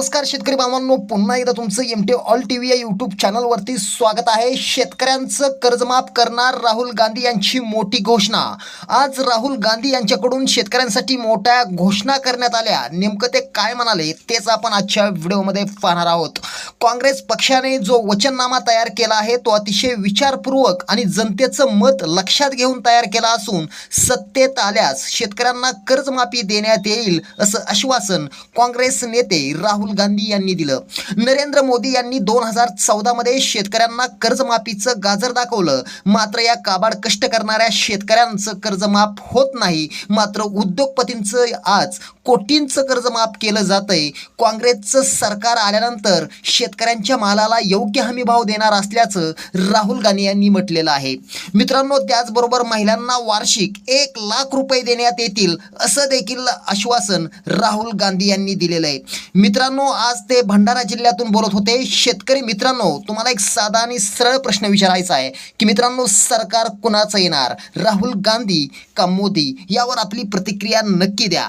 नमस्कार शेतकरी बांधवांनो पुन्हा एकदा तुमचं M T all T V या यूट्यूब चॅनलवरती स्वागत आहे. शेतकऱ्यांचं कर्जमाफ करणार राहुल गांधी यांची मोठी घोषणा. आज राहुल गांधी यांच्याकडून शेतकऱ्यांसाठी मोठ्या घोषणा करण्यात आल्या. नेमकं ते काय म्हणाले तेच आपण आजच्या व्हिडिओमध्ये पाहणार आहोत. काँग्रेस पक्षाने जो वचननामा तयार केला आहे तो अतिशय विचारपूर्वक आणि जनतेचं मत लक्षात घेऊन तयार केला असून सत्तेत आल्यास शेतकऱ्यांना कर्जमाफी देण्यात येईल असं आश्वासन काँग्रेस नेते राहुल गांधी यांनी दिलं. नरेंद्र मोदी यांनी दोन हजार चौदामध्ये शेतकऱ्यांना कर्जमाफीचं गाजर दाखवलं. मात्र या काबाड कष्ट करणाऱ्या शेतकऱ्यांचं कर्जमाफ होत नाही. मात्र उद्योगपतींचं आज कोटींचं कर्जमाफ केलं जातंय. काँग्रेसचं सरकार आल्यानंतर शेत शेतकऱ्यांच्या मालाला योग्य हमी भाव देणार असल्याचं राहुल गांधी यांनी म्हटलेलं आहे. मित्रांनो त्याचबरोबर महिलांना वार्षिक एक लाख रुपये देण्यात येतील असं देखील आश्वासन राहुल गांधी यांनी दिलेलं आहे. मित्रांनो आज ते भंडारा जिल्ह्यातून बोलत होते. शेतकरी मित्रांनो तुम्हाला एक साधा आणि सरळ प्रश्न विचारायचा आहे की मित्रांनो सरकार कुणाचं येणार? राहुल गांधी का मोदी? यावर आपली प्रतिक्रिया नक्की द्या.